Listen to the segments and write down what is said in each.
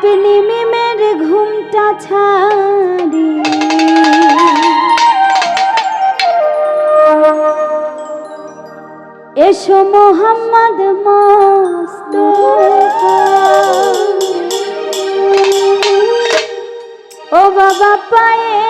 রাত নিমিমের ঘুমটা ছাড়ি। এসো মোহাম্মদ মস্ত ও বাবা পায়ে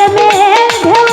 প্রেমের ঢেউ